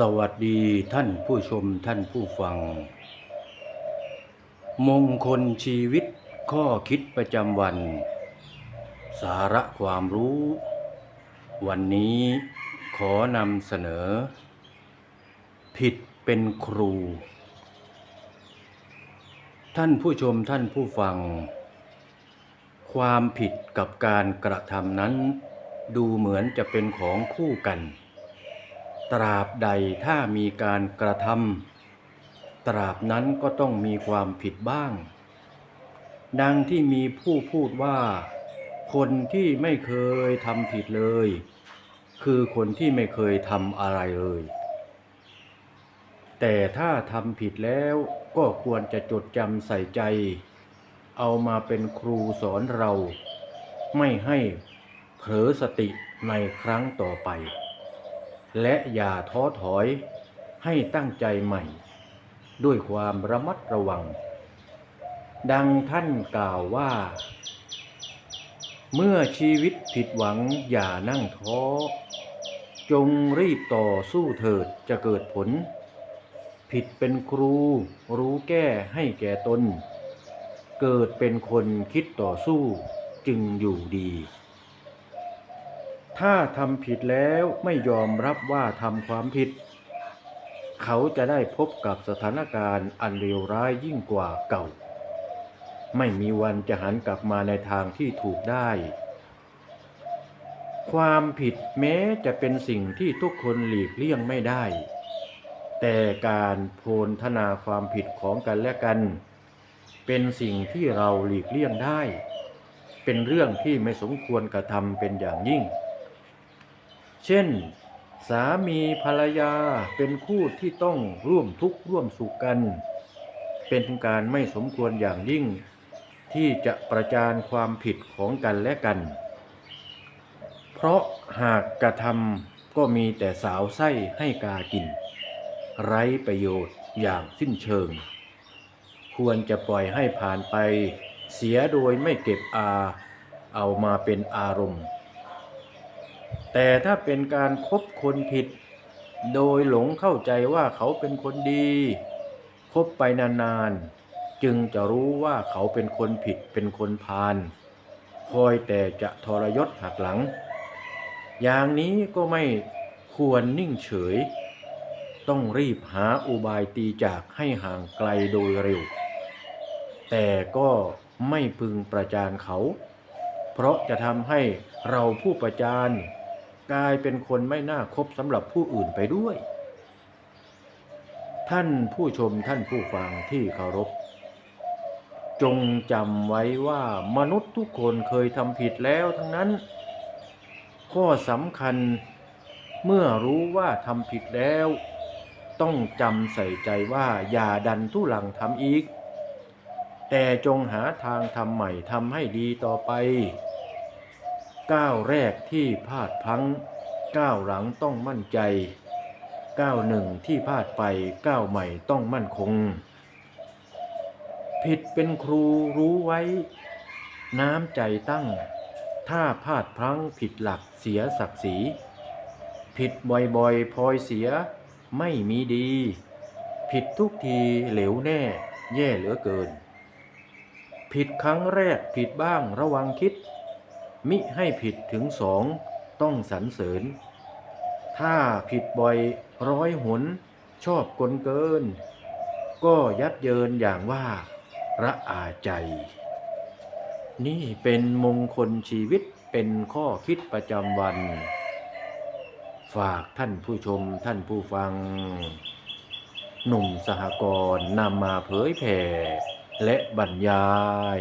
สวัสดีท่านผู้ชมท่านผู้ฟัง มงคลชีวิตข้อคิดประจำวัน สาระความรู้ วันนี้ขอนำเสนอ ผิดเป็นครู ท่านผู้ชมท่านผู้ฟัง ความผิดกับการกระทำนั้น ดูเหมือนจะเป็นของคู่กัน ตราบใดถ้ามีการกระทำตราบนั้นก็ต้องมีความผิดบ้าง ดังที่มีผู้พูดว่า คนที่ไม่เคยทำผิดเลย คือคนที่ไม่เคยทำอะไรเลย แต่ถ้าทำผิดแล้วก็ควรจะจดจำใส่ใจ เอามาเป็นครูสอนเรา ไม่ให้เผลอสติในครั้งต่อไป และอย่าท้อถอยให้ตั้งใจใหม่ ด้วยความระมัดระวัง ดังท่านกล่าวว่า เมื่อชีวิตผิดหวังอย่านั่งท้อ จงรีบต่อสู้เถิดจะเกิดผล ผิดเป็นครูรู้แก้ให้แก่ตน เกิดเป็นคนคิดต่อสู้จึงอยู่ดี ถ้าทำผิดแล้วไม่ยอมรับว่าทำความผิด เขาจะได้พบกับสถานการณ์อันเลวร้ายยิ่งกว่าเก่า ไม่มีวันจะหันกลับมาในทางที่ถูกได้ ความผิดแม้จะเป็นสิ่งที่ทุกคนหลีกเลี่ยงไม่ได้ แต่การโพลธนาความผิดของกันและกัน เป็นสิ่งที่เราหลีกเลี่ยงได้เป็นเรื่องที่ไม่สมควรกระทำเป็นอย่างยิ่ง เช่น สามีภรรยาเป็นคู่ที่ต้องร่วมทุกข์ร่วมสุขกัน เป็นการไม่สมควรอย่างยิ่ง ที่จะประจานความผิดของกันและกัน เพราะหากกระทำก็มีแต่สาวไส้ให้กากิน ไร้ประโยชน์อย่างสิ้นเชิง ควรจะปล่อยให้ผ่านไป เสียโดยไม่เก็บอา เอามาเป็นอารมณ์ แต่ถ้าเป็นการคบคนผิด โดยหลงเข้าใจว่าเขาเป็นคนดี คบไปนานๆ จึงจะรู้ว่าเขาเป็นคนผิดเป็นคนพาลคอยแต่จะทรยศหักหลัง อย่างนี้ก็ไม่ควรนิ่งเฉย ต้องรีบหาอุบายตีจากให้ห่างไกลโดยเร็ว แต่ก็ไม่พึงประจานเขา เพราะจะทำให้เราผู้ประจาน กลายเป็นคนไม่น่าคบสำหรับผู้อื่นไปด้วย ท่านผู้ชมท่านผู้ฟังที่เคารพ จงจำไว้ว่ามนุษย์ทุกคนเคยทำผิดแล้วทั้งนั้น ข้อสำคัญเมื่อรู้ว่าทำผิดแล้ว ต้องจำใส่ใจว่าอย่าดันทุลังทำอีก แต่จงหาทางทำใหม่ทำให้ดีต่อไป ก้าวแรกที่พลาดพังก้าวหลังต้องมั่นใจก้าวหนึ่งที่พลาดไปก้าวใหม่ต้องมั่นคง ผิดเป็นครูรู้ไว้ น้ำใจตั้ง ถ้าพลาดพลั้งผิดหลักเสียศักดิ์ศรีผิดบ่อยๆพลอยเสียไม่มีดี ผิดทุกทีเหลวแน่ แย่เหลือเกิน ผิดครั้งแรกผิดบ้างระวังคิด มิให้ผิดถึงสองต้องสรรเสริญ ถ้าผิดบ่อยร้อยหน ชอบกลเกิน ก็ยับเยินอย่างว่าระอาใจ นี่เป็นมงคลชีวิตเป็นข้อคิดประจำวัน ฝากท่านผู้ชมท่านผู้ฟัง หนุ่มสหกรณ์นำมาเผยแผ่และบรรยาย